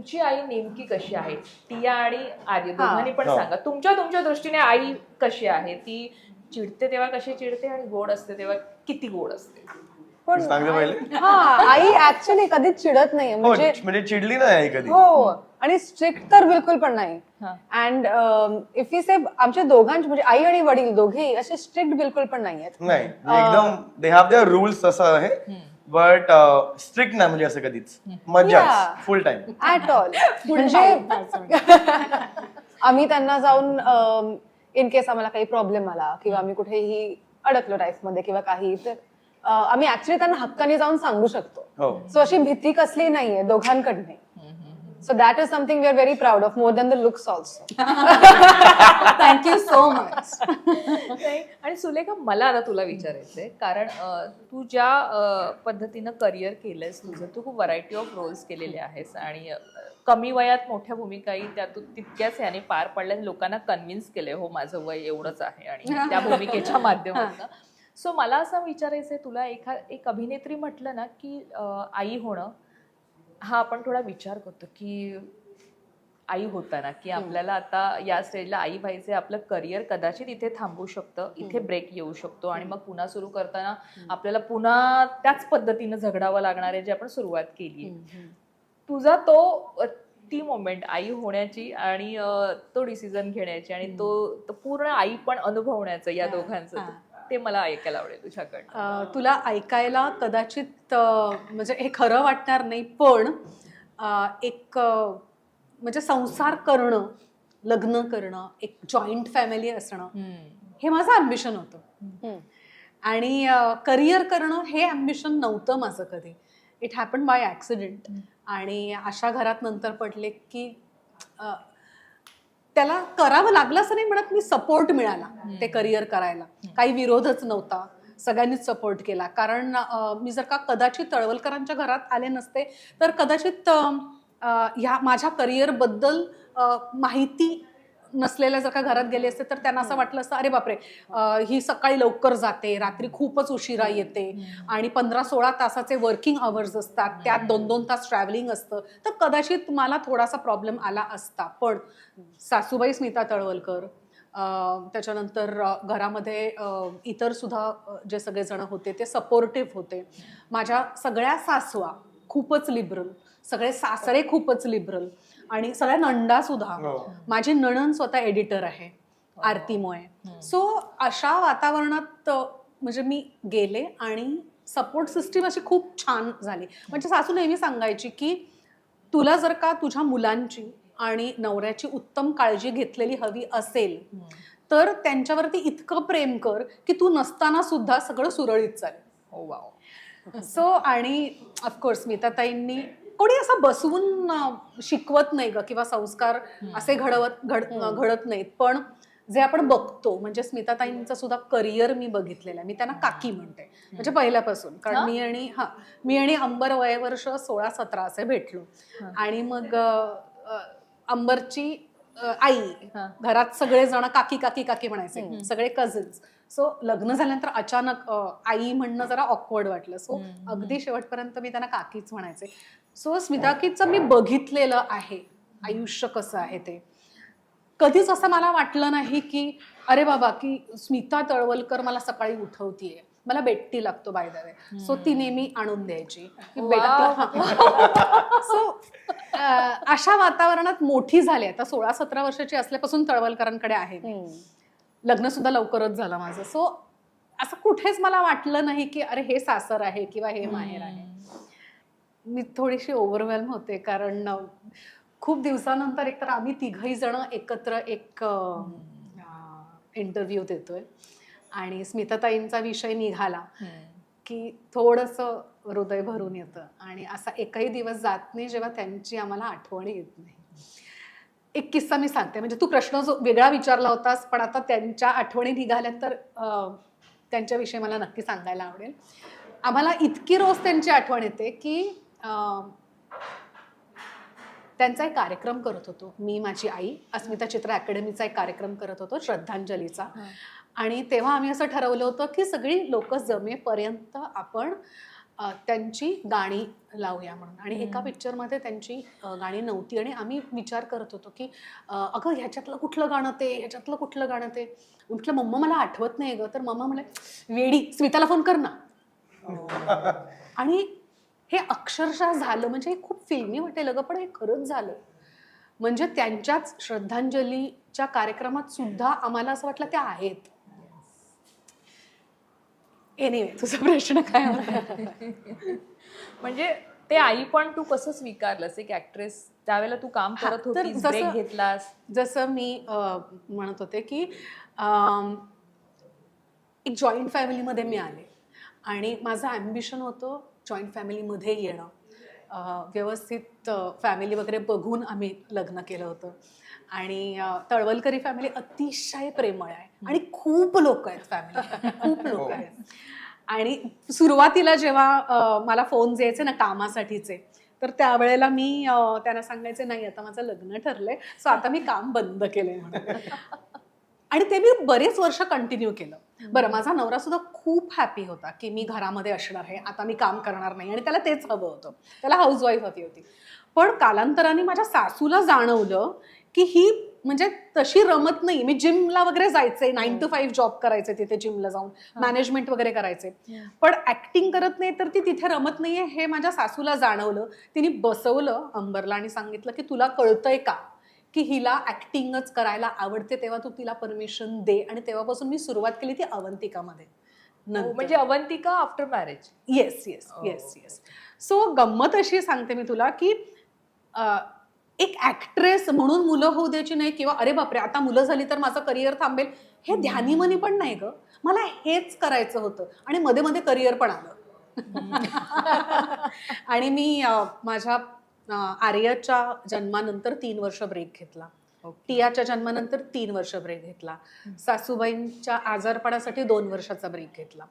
तुमची आई नेमकी कशी आहे? टिया आणि आर्य दोघांनी पण हो. सांगा. तुमच्या तुमच्या दृष्टीने आई कशी आहे? ती चिडते तेव्हा कशी चिडते आणि गोड असते तेव्हा किती गोड असते? पण सांगते पहिले? हा आई ऍक्च्युली कधीच चिडत नाही हो म्हणजे म्हणजे चिडली नाही आई कधी. हो आणि स्ट्रिक्ट तर बिलकुल पण नाही. हा. अँड इफ यू से आमच्या दोघांचे म्हणजे आई आणि वडील दोघेही असे स्ट्रिक्ट बिलकुल पण नाही आहेत नाही म्हणजे एकदम दे हॅव देअर रुल्स तसं आहे. बट स्ट्रिक्ट नाही म्हणजे असं कधीच. मज्जा Yeah. Full time at all म्हणजे आम्ही त्यांना जाऊन इन केस आम्हाला काही प्रॉब्लेम आला किंवा आम्ही कुठेही अडकलो लाईफमध्ये किंवा काही तर अं, आम्ही ऍक्च्युली त्यांना हक्काने जाऊन सांगू शकतो. हो. सो अशी भीती कसली नाहीये दोघांकडने. So that is something we are very proud of more than the looks also thank you so much नाही, आणि सुलेखा मला आता तुला विचारायचंय कारण अं, तू ज्या अं, पद्धतीनं करिअर केलंयस तुझं तू खूप व्हरायटी ऑफ रोल्स केलेले आहेस आणि अं, कमी वयात मोठ्या भूमिकाही त्यातून तितक्याच याने पार पडल्या लोकांना कन्व्हिन्स केले हो माझं वय एवढंच आहे आणि त्या भूमिकेच्या माध्यमातून. सो मला असं विचारायचंय तुला एखा एक अभिनेत्री म्हटलं ना की अं, आई होणं हा आपण थोडा विचार करतो की आई होताना की आपल्याला आता या स्टेजला आई व्हायचे आपलं करिअर कदाचित इथे थांबू शकतं इथे ब्रेक येऊ शकतो आणि मग पुन्हा सुरू करताना आपल्याला पुन्हा त्याच पद्धतीनं झगडावं लागणार आहे जे आपण सुरुवात केली तुझा तो ती मोमेंट आई होण्याची आणि तो डिसिजन घेण्याची आणि तो पूर्ण आई पण अनुभवण्याचं या दोघांचं. ते मला ऐकायला आवडेल तुझ्याकडनं. अं, तुला ऐकायला कदाचित म्हणजे हे खरं वाटणार नाही पण एक म्हणजे संसार करणं लग्न करणं एक जॉईंट फॅमिली असणं हे माझं अम्बिशन होतं. आणि करिअर करणं हे अम्बिशन नव्हतं माझं कधी. इट हॅपन बाय ॲक्सिडेंट आणि अशा घरात नंतर पडले की त्याला करावं लागलं असं नाही म्हणत मी सपोर्ट मिळाला ते करिअर करायला. काही विरोधच नव्हता. सगळ्यांनीच सपोर्ट केला. कारण मी जर का कदाचित तळवलकरांच्या घरात आले नसते तर कदाचित ह्या माझ्या करिअरबद्दल माहिती नसलेल्या जर का घरात गेले असते तर त्यांना असं वाटलं असतं अरे बापरे ही सकाळी लवकर जाते रात्री खूपच उशिरा येते आणि पंधरा सोळा तासाचे वर्किंग आवर्स असतात त्यात दोन दोन तास ट्रॅव्हलिंग असतं. तर कदाचित मला थोडासा प्रॉब्लेम आला असता. पण सासूबाई स्मिता तळवलकर त्याच्यानंतर घरामध्ये इतर सुद्धा जे सगळेजण होते ते सपोर्टिव्ह होते. माझ्या सगळ्या सासवा खूपच लिबरल सगळे सासरे खूपच लिबरल आणि सगळ्या नंडा सुद्धा. हो. माझी नणन स्वतः एडिटर आहे आरतीमुळे. सो अशा वातावरणात म्हणजे मी गेले आणि सपोर्ट सिस्टीम अशी खूप छान झाली. म्हणजे सासू नेहमी सांगायची की तुला जर का तुझ्या मुलांची आणि नवऱ्याची उत्तम काळजी घेतलेली हवी असेल तर त्यांच्यावरती इतकं प्रेम कर की तू नसताना सुद्धा सगळं सुरळीत चालेल हो वाव सो आणि ऑफकोर्स स्मिताताईंनी कोणी असं बसवून शिकवत नाही ग किंवा संस्कार असे घडवत घड घडत नाहीत. पण जे आपण बघतो म्हणजे स्मिताताईंचं सुद्धा करिअर मी बघितलेलं आहे. मी त्यांना काकी म्हणते. म्हणजे पहिल्यापासून. कारण हा? मी आणि हा मी आणि अंबर वयवर्ष सोळा सतरा असे भेटलो. हा. आणि मग अंबरची आई हा. घरात सगळे जण काकी काकी काकी म्हणायचे. सगळे कझिन्स सो लग्न झाल्यानंतर अचानक आई म्हणणं जरा ऑकवर्ड वाटलं. सो. अगदी शेवटपर्यंत मी त्यांना काकीच म्हणायचे. सो स्मिताकीचं मी बघितलेलं आहे. आयुष्य कसं आहे ते. कधीच असं मला वाटलं नाही की अरे बाबा की स्मिता तळवलकर मला सकाळी उठवतीये. मला बेट्टी लागतो बाय द वे सो ती नेहमी आणून द्यायची. की सो अशा वातावरणात मोठी झाली आता सोळा सतरा वर्षाची असल्यापासून तळवलकरांकडे आहे. लग्न सुद्धा लवकरच झालं माझं. सो असं कुठेच मला वाटलं नाही की अरे हे सासर आहे किंवा हे माहेर आहे. मी थोडीशी ओव्हरवेल्म होते कारण खूप दिवसानंतर एकतर आम्ही तिघही जण एकत्र एक इंटरव्ह्यू देतोय. आणि स्मिताताईंचा विषय निघाला की थोडंसं हृदय भरून येतं. आणि असा एकही दिवस जात नाही जेव्हा त्यांची आम्हाला आठवण येत नाही. एक किस्सा मी सांगते. म्हणजे तू प्रश्न जो वेगळा विचारला होतास पण आता त्यांच्या आठवणी निघाल्या तर त्यांच्याविषयी मला नक्की सांगायला आवडेल. आम्हाला इतकी रोज त्यांची आठवण येते की त्यांचा एक कार्यक्रम करत होतो. मी माझी आई अस्मिता चित्र अकॅडमीचा एक कार्यक्रम करत होतो श्रद्धांजलीचा. आणि तेव्हा आम्ही असं ठरवलं होतं की सगळी लोक जमेपर्यंत आपण त्यांची गाणी लावूया म्हणून. आणि एका पिक्चरमध्ये त्यांची गाणी नव्हती. आणि आम्ही विचार करत होतो की अगं ह्याच्यातलं कुठलं गाणं ते? ह्याच्यातलं कुठलं गाणं ते? म्हटलं मम्मा मला आठवत नाही ग. तर मम्मा म्हणे वेडी स्मिताला फोन कर ना. आणि हे अक्षरशः झालं. म्हणजे हे खूप फिल्मी वाटेल अगं पण हे खरंच झालं. म्हणजे त्यांच्याच श्रद्धांजलीच्या कार्यक्रमात सुद्धा आम्हाला असं वाटलं त्या आहेत. एनिवे तुझा प्रश्न काय म्हणजे ते आई पण तू कसं स्वीकारलंस? एक ऍक्ट्रेस त्यावेळेला तू काम करत होतीस जसं- ब्रेक घेतलास. जसं मी म्हणत होते की एक जॉईंट फॅमिलीमध्ये मी आले. आणि माझं ॲम्बिशन होतं जॉईंट फॅमिलीमध्ये येणं व्यवस्थित फॅमिली वगैरे बघून आम्ही लग्न केलं होतं. आणि तळवलकरी फॅमिली अतिशय प्रेमळ आहे आणि खूप लोक आहेत फॅमिली. खूप लोक आहेत. आणि सुरुवातीला जेव्हा मला फोन यायचे ना कामासाठीचे तर त्यावेळेला मी त्यांना सांगायचे नाही आता माझं लग्न ठरलंय सो आता मी काम बंद केलंय म्हणून. आणि ते मी बरेच वर्ष कंटिन्यू केलं. बरं माझा नवरा सुद्धा खूप हॅपी होता की मी घरामध्ये असणार आहे आता मी काम करणार नाही आणि त्याला तेच हवं होतं. त्याला हाऊसवाईफ हवी होती. पण कालांतराने माझ्या सासूला जाणवलं की ही म्हणजे तशी रमत नाही. मी जिमला वगैरे जायचे नाईन टू फाईव्ह जॉब करायचे तिथे जिमला जाऊन मॅनेजमेंट वगैरे करायचे. पण ऍक्टिंग करत नाही तर ती तिथे रमत नाहीये हे माझ्या सासूला जाणवलं. तिने बसवलं अंबरला आणि सांगितलं की तुला कळतंय का? की हिला ऍक्टिंगच करायला आवडते तेव्हा तू तिला परमिशन दे. आणि तेव्हापासून मी सुरुवात केली ती अवंतिकामध्ये. हो, म्हणजे Avantika after marriage yes yes. Yes yes so गंमत अशी सांगते मी तुला की एक ऍक्ट्रेस म्हणून मुलं होऊ द्यायची नाही किंवा अरे बापरे आता मुलं झाली तर माझं करिअर थांबेल हे ध्यानीमनी पण नाही ग. मला हेच करायचं होतं. आणि मध्ये मध्ये करिअर पण आलं. आणि मी माझ्या आर्याच्या जन्मानंतर तीन वर्ष ब्रेक घेतला. टियाच्या जन्मानंतर तीन वर्ष ब्रेक घेतला. सासूबाईंच्या आजारपणासाठी दोन वर्षाचा ब्रेक घेतला.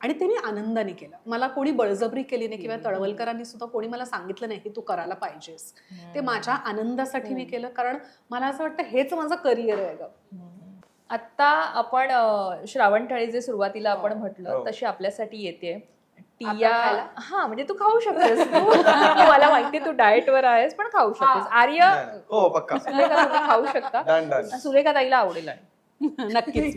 आणि ते मी आनंदाने केलं. मला कोणी बळजबरी केली नाही किंवा तळवलकरांनी सुद्धा कोणी मला सांगितलं नाही की तू करायला पाहिजेस. ते माझ्या आनंदासाठी मी केलं. कारण मला असं वाटतं हेच माझं करिअर आहे ग. आता आपण अं, श्रावण थाळी जे सुरुवातीला आपण हो. म्हटलं तशी आपल्यासाठी येते. टिया? हा म्हणजे तू खाऊ शकतेस. तू मला माहितीये तू डाएट वर आहेस पण खाऊ शकतेस. आर्य. हो पक्का. सुलेखा तुम्ही खाऊ शकता. Done done. सुलेखा ताईला आवडेल आणि नक्कीच.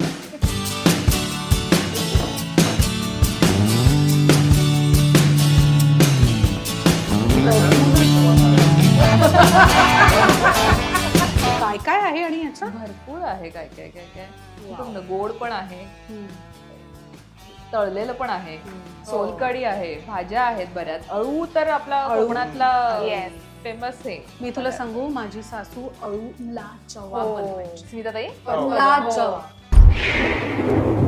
काय काय आहे आणि याचं? भरपूर आहे. काय काय काय काय? गोड पण आहे. तळलेलं पण आहे. सोलकडी आहे भाज्या आहेत बऱ्याच. अळू तर आपला अळू. कोकणातला. फेमस आहे. मी तुला सांगू माझी सासू अळूला चवा हो. स्मिता ताई अळूला चवा.